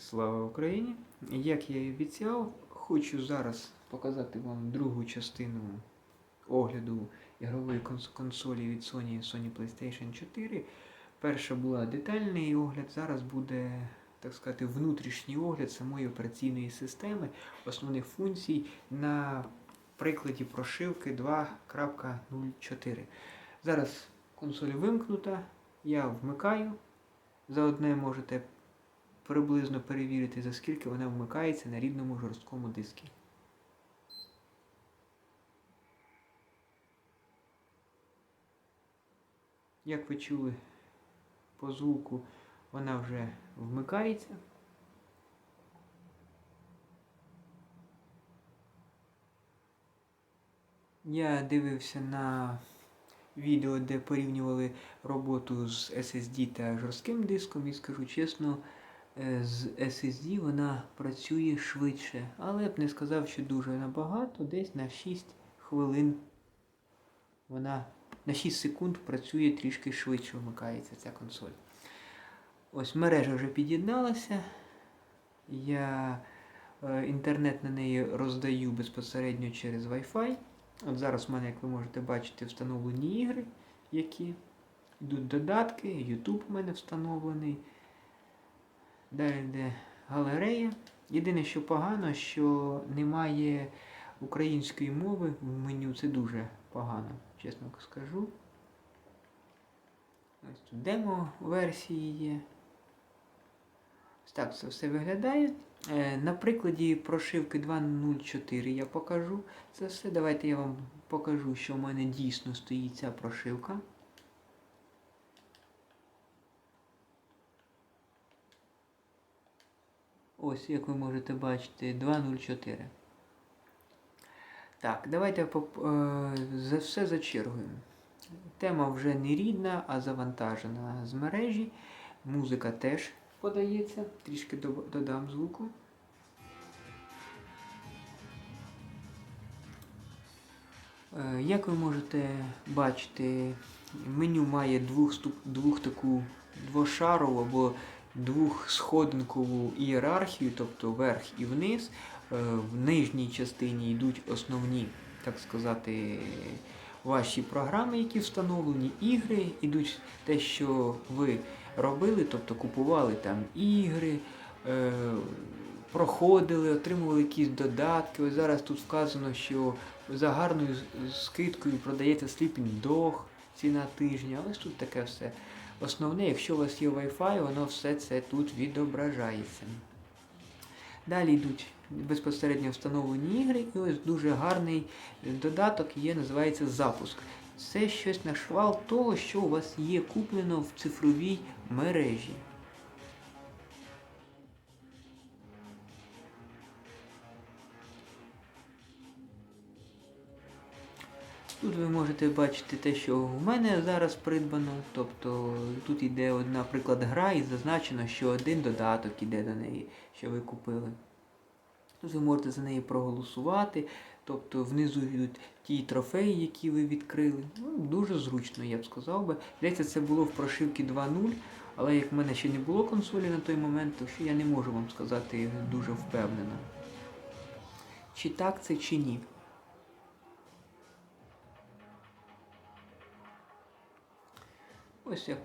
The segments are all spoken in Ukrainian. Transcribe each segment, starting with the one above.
Слава Україні! Як я і обіцяв, хочу зараз показати вам другу частину огляду ігрової конс- консолі від Sony Sony PlayStation 4. Перша була детальний огляд, зараз буде, так сказати, внутрішній огляд самої операційної системи, основних функцій на прикладі прошивки 2.04. Зараз консоль вимкнута, я вмикаю. Заодне можете приблизно перевірити, за скільки вона вмикається на рідному жорсткому диску. Як ви чули по звуку, вона вже вмикається. Я дивився на відео, де порівнювали роботу з SSD та жорстким диском, і скажу чесно, з SSD вона працює швидше, але я б не сказав, що дуже набагато, десь на 6 хвилин вона на 6 секунд працює трішки швидше вмикається ця консоль. Ось мережа вже під'єдналася. Я е, інтернет на неї роздаю безпосередньо через Wi-Fi. От зараз в мене, як ви можете бачити, встановлені ігри, які йдуть додатки, YouTube у мене встановлений. Далі йде галерея. Єдине, що погано, що немає української мови в меню. Це дуже погано, чесно скажу. Ось тут демо-версії є. Ось так це все виглядає. Е, На прикладі прошивки 2.04 я покажу це все. Давайте я вам покажу, що в мене дійсно стоїть ця прошивка. Ось, як ви можете бачити, 2.04. Так, давайте е, за все за чергою. Тема вже не рідна, а завантажена з мережі. Музика теж подається. Трішки додам звуку. Е, Як ви можете бачити, меню має двохступ, двох таку двошарову або двохсходинкову ієрархію, тобто верх і вниз. Е, В нижній частині йдуть основні, так сказати, ваші програми, які встановлені, ігри, йдуть те, що ви робили, тобто купували там ігри, е, проходили, отримували якісь додатки. Ось зараз тут вказано, що за гарною скидкою продається Sleeping Dog, ціна тижня. Ось тут таке все. Основне, якщо у вас є Wi-Fi, воно все це тут відображається. Далі йдуть безпосередньо встановлені ігри, і ось дуже гарний додаток є, називається запуск. Це щось на швал того, що у вас є куплено в цифровій мережі. Тут ви можете бачити те, що в мене зараз придбано. Тобто тут йде, наприклад, гра і зазначено, що один додаток іде до неї, що ви купили. Тут ви можете за неї проголосувати, тобто внизу йдуть ті трофеї, які ви відкрили. Ну, дуже зручно, я б сказав би. Здається, це було в прошивці 2.0, але як в мене ще не було консолі на той момент, то що я не можу вам сказати дуже впевнено. Чи так це, чи ні. Ось як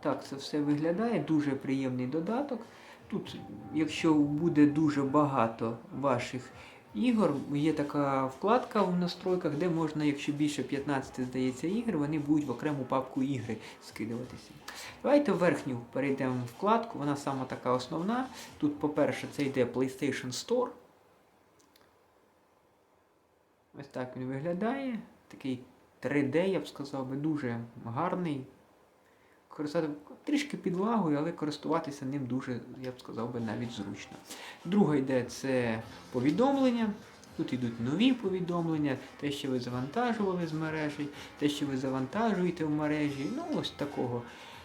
так це все виглядає. Дуже приємний додаток. Тут, якщо буде дуже багато ваших ігор, є така вкладка в настройках, де можна, якщо більше 15, здається, ігр, вони будуть в окрему папку ігри скидуватися. Давайте в верхню перейдемо в вкладку, вона сама така основна. Тут, по-перше, це йде PlayStation Store. Ось так він виглядає. Такий 3D, я б сказав би, дуже гарний. Користати трішки підлагою, але користуватися ним дуже, я б сказав би, навіть зручно. Друга йде це повідомлення. Тут йдуть нові повідомлення, те, що ви завантажували з мережі, те, що ви завантажуєте в мережі, ну ось такого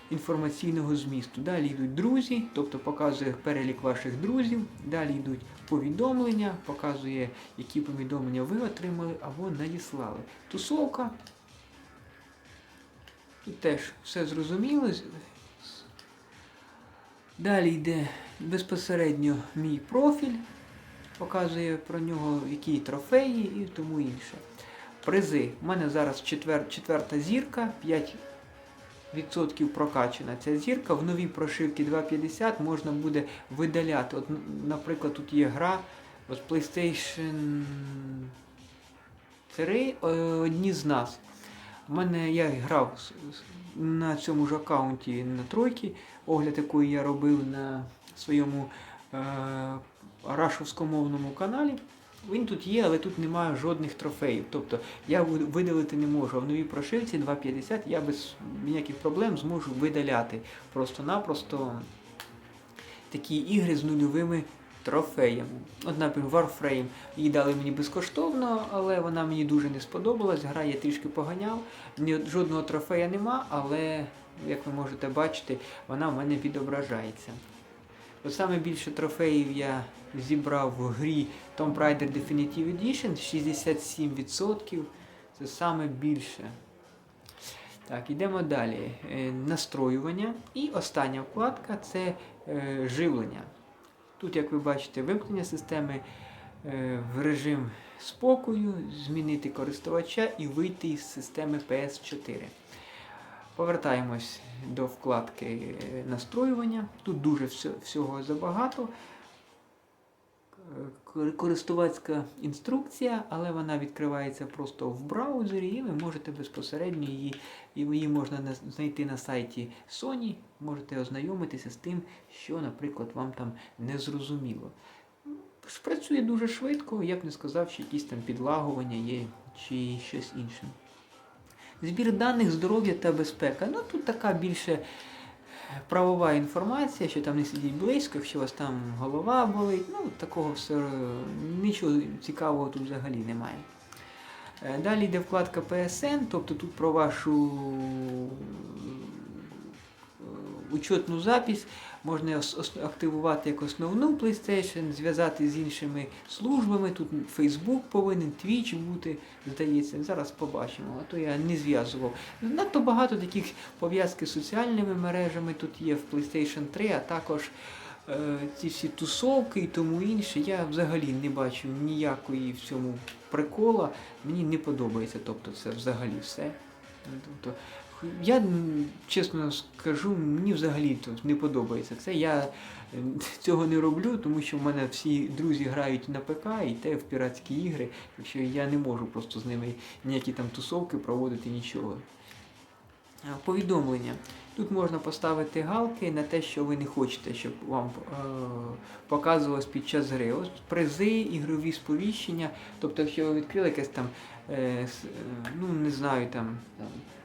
інформаційного змісту. Далі йдуть друзі, тобто показує перелік ваших друзів. Далі йдуть повідомлення, показує, які повідомлення ви отримали або надіслали. Тусовка. Тут теж все зрозуміло. Далі йде безпосередньо мій профіль, показує про нього, які трофеї і тому інше. Призи. У мене зараз четвер, четверта зірка, 5% прокачана ця зірка. В новій прошивці 2.50 можна буде видаляти. От, наприклад, тут є гра от PlayStation 3 е, одні з нас. У мене я грав на цьому ж аккаунті на тройки, огляд якої я робив на своєму е, рашовськомовному каналі. Він тут є, але тут немає жодних трофеїв. Тобто я ви- видалити не можу. В новій прошивці 2.50 я без ніяких проблем зможу видаляти просто-напросто такі ігри з нульовими трофеями. Наприклад, Warframe її дали мені безкоштовно, але вона мені дуже не сподобалась. Гра я трішки поганяв. Жодного трофея нема, але, як ви можете бачити, вона в мене відображається. От саме більше трофеїв я зібрав в грі Tomb Raider Definitive Edition 67%. Це саме більше. Так, йдемо далі. Е, Настроювання. І остання вкладка це е, живлення. Тут, як ви бачите, вимкнення системи е, в режим спокою, змінити користувача і вийти із системи PS4. Повертаємось до вкладки е, настроювання. Тут дуже всього забагато. Кор- Користувацька інструкція, але вона відкривається просто в браузері, і ви можете безпосередньо її, її можна знайти на сайті Sony, можете ознайомитися з тим, що, наприклад, вам там не зрозуміло. Працює дуже швидко, я б не сказав, що якісь там підлагування є чи щось інше. Збір даних, здоров'я та безпека. Ну тут така більше правова інформація, що там не сидіть близько, якщо у вас там голова болить. Ну, такого все нічого цікавого тут взагалі немає. Е, Далі йде вкладка PSN, тобто тут про вашу е, учетну запись можна активувати як основну PlayStation, зв'язати з іншими службами. Тут Facebook повинен, Twitch бути, здається. Зараз побачимо, а то я не зв'язував. Надто багато таких пов'язки з соціальними мережами тут є в PlayStation 3, а також е, ці всі тусовки і тому інше. Я взагалі не бачу ніякої в цьому прикола. Мені не подобається, тобто це взагалі все. Тобто, я чесно скажу, мені взагалі тут не подобається це. Я цього не роблю, тому що в мене всі друзі грають на ПК і те в піратські ігри, так що я не можу просто з ними ніякі там тусовки проводити нічого. Повідомлення. Тут можна поставити галки на те, що ви не хочете, щоб вам е, показувалось під час гри. Ось призи, ігрові сповіщення. Тобто, якщо ви відкрили якесь там, е, е, ну не знаю, там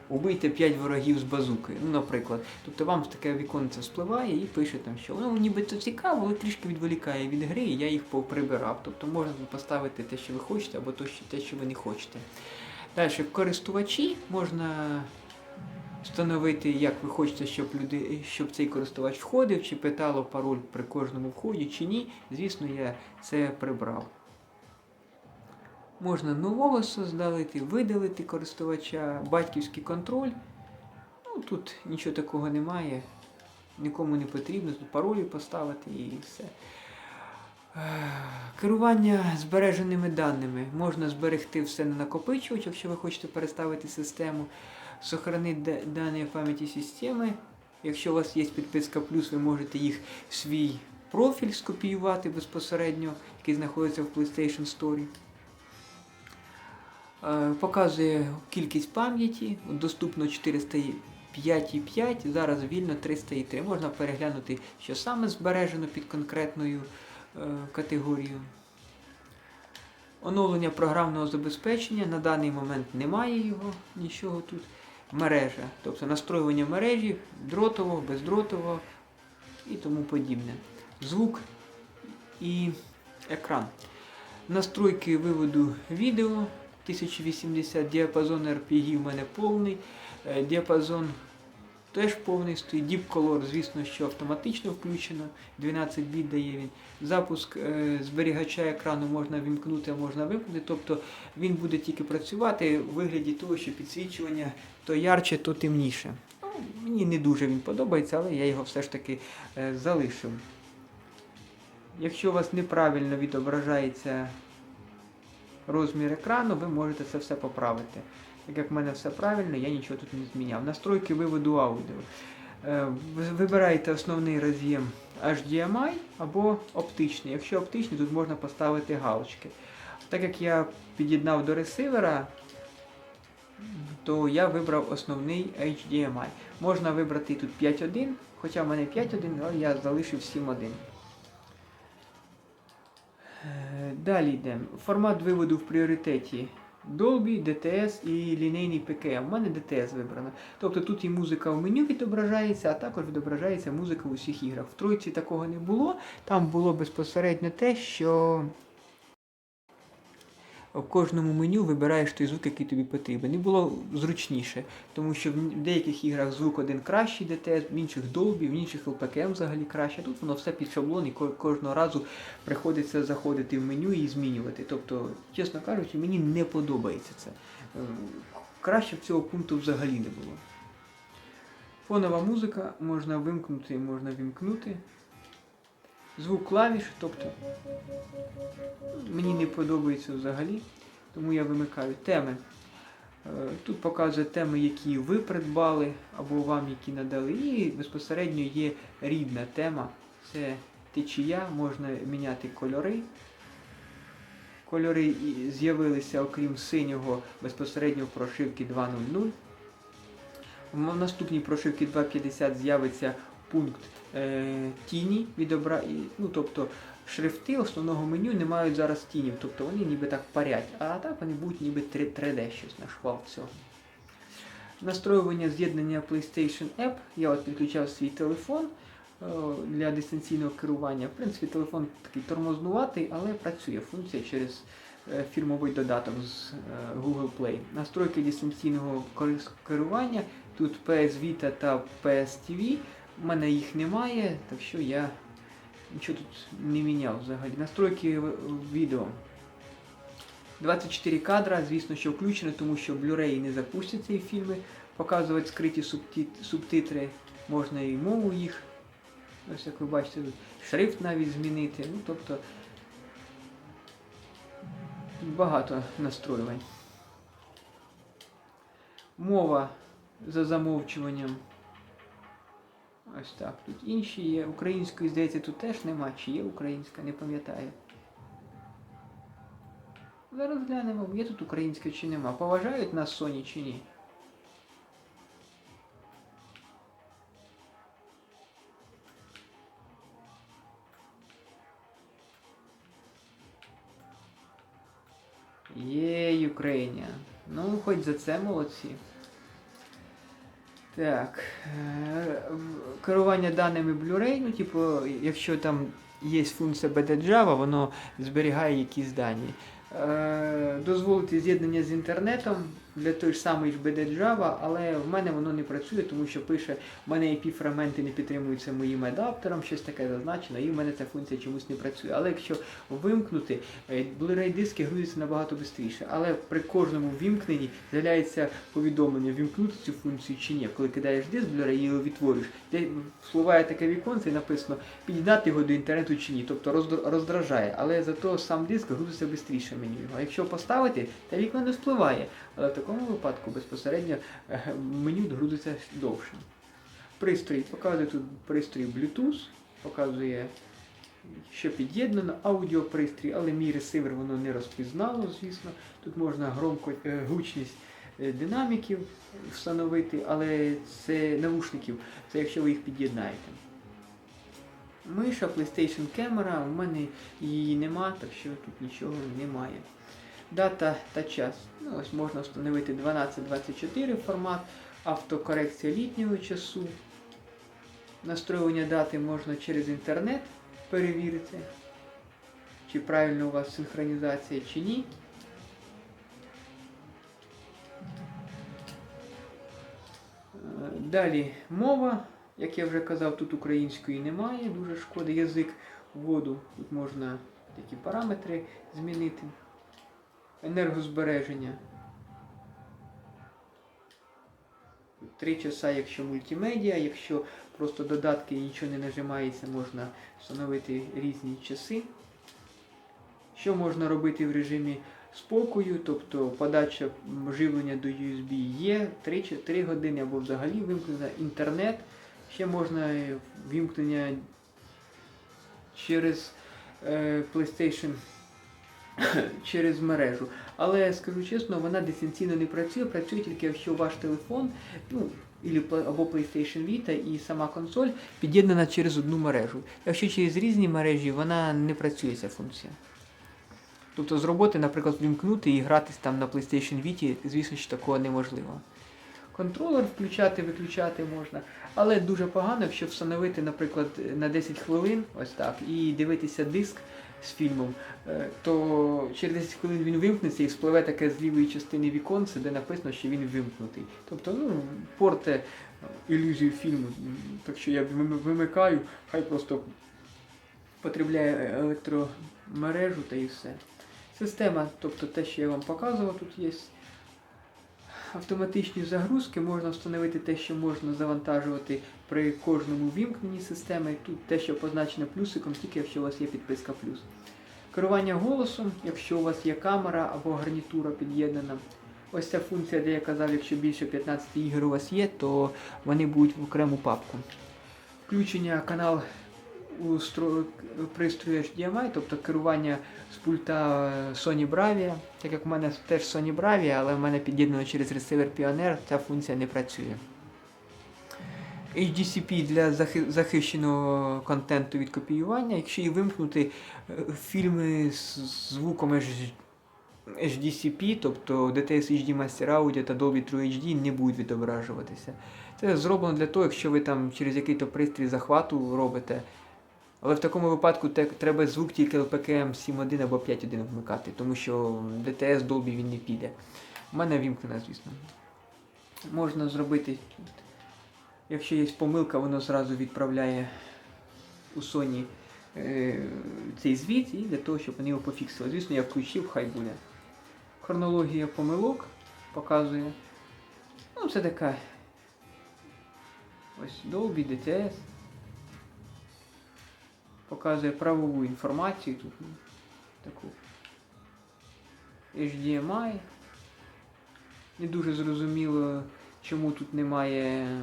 убийте 5 ворогів з базуки, ну, наприклад. Тобто вам таке віконце спливає і пише там, що воно ніби це цікаво, але трішки відволікає від гри, і я їх поприбирав. Тобто можна поставити те, що ви хочете, або те, що ви не хочете. Далі, користувачі можна встановити, як ви хочете, щоб люди, щоб цей користувач входив, чи питало пароль при кожному вході, чи ні. Звісно, я це прибрав. Можна нового создалити, видалити користувача, батьківський контроль. Ну, тут нічого такого немає. Нікому не потрібно, тут паролі поставити і все. Е, Керування збереженими даними. Можна зберегти все на накопичувач, якщо ви хочете переставити систему. Сохранити дані в пам'яті системи. Якщо у вас є підписка плюс, ви можете їх в свій профіль скопіювати безпосередньо, який знаходиться в PlayStation Store. Е, Показує кількість пам'яті, доступно 405,5, зараз вільно 303. Можна переглянути, що саме збережено під конкретною е, категорією. Оновлення програмного забезпечення на даний момент немає його, нічого тут. Мережа, тобто настроювання мережі, дротово, бездротово і тому подібне. Звук і екран. Настройки виводу відео 1080, діапазон RPG в мене повний, е, діапазон теж повний стоїть. Deep Color, звісно, що автоматично включено, 12 біт дає він. Запуск е, зберігача екрану можна вімкнути, а можна вимкнути. Тобто він буде тільки працювати в вигляді того, що підсвічування то ярче, то темніше. Ну, мені не дуже він подобається, але я його все ж таки е, залишив. Якщо у вас неправильно відображається розмір екрану, ви можете це все поправити. Так як в мене все правильно, я нічого тут не зміняв. Настройки виводу аудіо. Е, Вибираєте основний роз'єм HDMI або оптичний. Якщо оптичний, тут можна поставити галочки. Так як я під'єднав до ресивера, то я вибрав основний HDMI. Можна вибрати тут 5.1, хоча в мене 5.1, але я залишив 7.1. Е, Далі йдемо. Формат виводу в пріоритеті Dolby, DTS і лінейний PKM. У мене DTS вибрано. Тобто тут і музика в меню відображається, а також відображається музика в усіх іграх. В тройці такого не було. Там було безпосередньо те, що в кожному меню вибираєш той звук, який тобі потрібен. І було зручніше, тому що в деяких іграх звук один кращий DTS, в інших Dolby, в інших LPKM взагалі краще. Тут воно все під шаблон і кожного разу приходиться заходити в меню і змінювати. Тобто, чесно кажучи, мені не подобається це. Е, Краще б цього пункту взагалі не було. Фонова музика можна вимкнути, можна вімкнути. Звук клавіш, тобто мені не подобається взагалі, тому я вимикаю теми. Е, Тут показує теми, які ви придбали або вам які надали. І безпосередньо є рідна тема. Це течія, можна міняти кольори. Кольори з'явилися, окрім синього, безпосередньо в прошивці 2.0.0. В наступній прошивці 2.50 з'явиться пункт тіні відобра... ну, тобто шрифти основного меню не мають зараз тінів, тобто вони ніби так парять, а так вони будуть ніби 3- 3D щось на шквал цього. Настроювання з'єднання PlayStation App. Я от підключав свій телефон е, для дистанційного керування. В принципі, телефон такий тормознуватий, але працює функція через е, фірмовий додаток з е, Google Play. Настройки дистанційного керування. Тут PS Vita та PS TV. У мене їх немає, так що я нічого тут не міняв взагалі. Настройки відео. 24 кадра, звісно, що включено, тому що Blu-ray не запустять ці фільми. Показувати скриті субтитри, можна і мову їх. Ось як ви бачите, шрифт навіть змінити. Ну, тобто багато настроювань. Мова за замовчуванням. Ось так. Тут інші є. Української, здається, тут теж нема. Чи є українська, не пам'ятаю. Зараз глянемо, є тут українська чи нема. Поважають нас Sony чи ні? Є Україна. Ну, хоч за це молодці. Так. е, Керування даними Blu-ray, ну, типу, якщо там є функція BD-Java, воно зберігає якісь дані. Е, дозволити з'єднання з інтернетом для той ж самої ж BD-Java, але в мене воно не працює, тому що пише, в мене IP-фрагменти не підтримуються моїм адаптером, щось таке зазначено, і в мене ця функція чомусь не працює. Але якщо вимкнути, е, Blu-ray диски грузяться набагато швидше. Але при кожному вімкненні з'являється повідомлення, вімкнути цю функцію чи ні. Коли кидаєш диск Blu-ray і його відтворюєш, де впливає таке віконце і написано під'єднати його до інтернету чи ні. Тобто роздра- роздражає. Але зато сам диск грузиться швидше меню його. Якщо поставити, то вікно не впливає. Але в такому випадку безпосередньо е, меню грузиться довше. Пристрій показує тут пристрій Bluetooth, показує, що під'єднано, аудіопристрій, але мій ресивер воно не розпізнало, звісно. Тут можна громко, е, гучність е, динаміків встановити, але це навушників, це якщо ви їх під'єднаєте. Миша, PlayStation Camera, у мене її нема, так що тут нічого немає. Дата та час. Ну, ось можна встановити 12.24 формат, автокорекція літнього часу. Настроювання дати можна через інтернет перевірити, чи правильно у вас синхронізація чи ні. Е, Далі мова. Як я вже казав, тут української немає, дуже шкода. Язик вводу. Тут можна такі параметри змінити. Енергозбереження. 3 часа, якщо мультимедіа, якщо просто додатки і нічого не нажимається, можна встановити різні часи. Що можна робити в режимі спокою, тобто подача живлення до USB є 3, 3 години або взагалі вимкнена інтернет. Ще можна вимкнення через е, PlayStation через мережу. Але скажу чесно, вона дистанційно не працює, працює тільки якщо ваш телефон, ну, або PlayStation Vita і сама консоль під'єднана через одну мережу. Якщо через різні мережі, вона не працює ця функція. Тобто з роботи, наприклад, вімкнути і гратись там на PlayStation Vita, звісно, що такого неможливо. Контролер включати, виключати можна, але дуже погано, якщо встановити, наприклад, на 10 хвилин, ось так, і дивитися диск з фільмом, е, то через 10 хвилин він вимкнеться і спливе таке з лівої частини віконце, де написано, що він вимкнутий. Тобто, ну, порте е, ілюзію фільму. Так що я вимикаю, хай просто потребляє електромережу та і все. Система, тобто те, що я вам показував, тут є автоматичні загрузки, можна встановити те, що можна завантажувати при кожному вімкненні системи. Тут те, що позначено плюсиком, тільки якщо у вас є підписка плюс. Керування голосом, якщо у вас є камера або гарнітура під'єднана. Ось ця функція, де я казав, якщо більше 15 ігор у вас є, то вони будуть в окрему папку. Включення канал пристрою HDMI, тобто керування з пульта е, Sony Bravia. Так як в мене теж Sony Bravia, але в мене під'єднано через ресивер Pioneer, ця функція не працює. HDCP для захи- захищеного контенту від копіювання. Якщо її вимкнути е, фільми з звуком HDCP, тобто DTS HD Master Audio та Dolby True HD не будуть відображуватися. Це зроблено для того, якщо ви там через який-то пристрій захвату робите. Але в такому випадку треба звук тільки LPCM 7.1 або 5.1 вмикати, тому що DTS Dolby він не піде. У мене вімкнена, звісно. Можна зробити, якщо є помилка, воно зразу відправляє у Sony е, цей звіт і для того, щоб вони його пофіксили. Звісно, я включив, хай буде. Хронологія помилок показує. Ну, це така. Ось Dolby, DTS. Показує правову інформацію тут. ну, Таку. HDMI. Не дуже зрозуміло, чому тут немає е,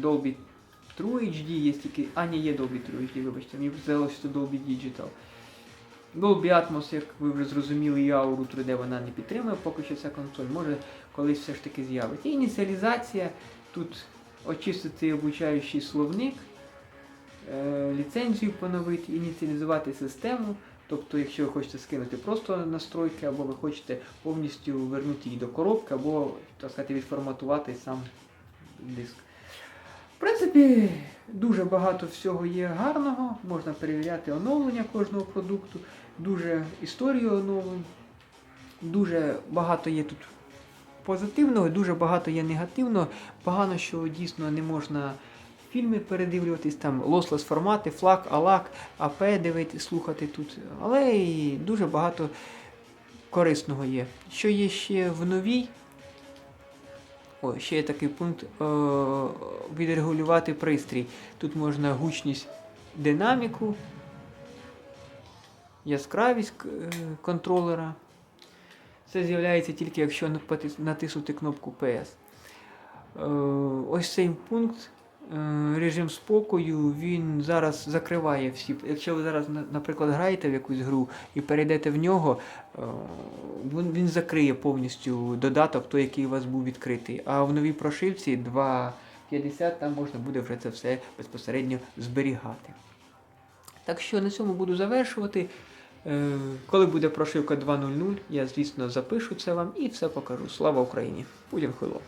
Dolby True HD, є тільки. А, ні, є Dolby True HD, вибачте, мені здалося, що Dolby Digital. Dolby Atmos, як ви вже зрозуміли, і ауру 3D вона не підтримує, поки що ця консоль. Може колись все ж таки з'явиться. Ініціалізація. Тут очистити обучаючий словник, ліцензію поновити, ініціалізувати систему. Тобто, якщо ви хочете скинути просто настройки, або ви хочете повністю вернути її до коробки, або так сказати, відформатувати сам диск. В принципі, дуже багато всього є гарного, можна перевіряти оновлення кожного продукту, дуже історію оновлень, дуже багато є тут позитивного, дуже багато є негативного. Погано, що дійсно не можна фільми передивлюватись, там лослес формати, флаг, алак, АП дивити, слухати тут. Але і дуже багато корисного є. Що є ще в новій? О, ще є такий пункт е, відрегулювати пристрій. Тут можна гучність динаміку, яскравість е, контролера. Це з'являється тільки якщо натиснути кнопку PS. Е, ось цей пункт, режим спокою, він зараз закриває всі. Якщо ви зараз, наприклад, граєте в якусь гру і перейдете в нього, е, він, він закриє повністю додаток, той, який у вас був відкритий. А в новій прошивці 2.50 там можна буде вже це все безпосередньо зберігати. Так що на цьому буду завершувати. Е, Коли буде прошивка 2.0.0, я, звісно, запишу це вам і все покажу. Слава Україні! Путін Хило!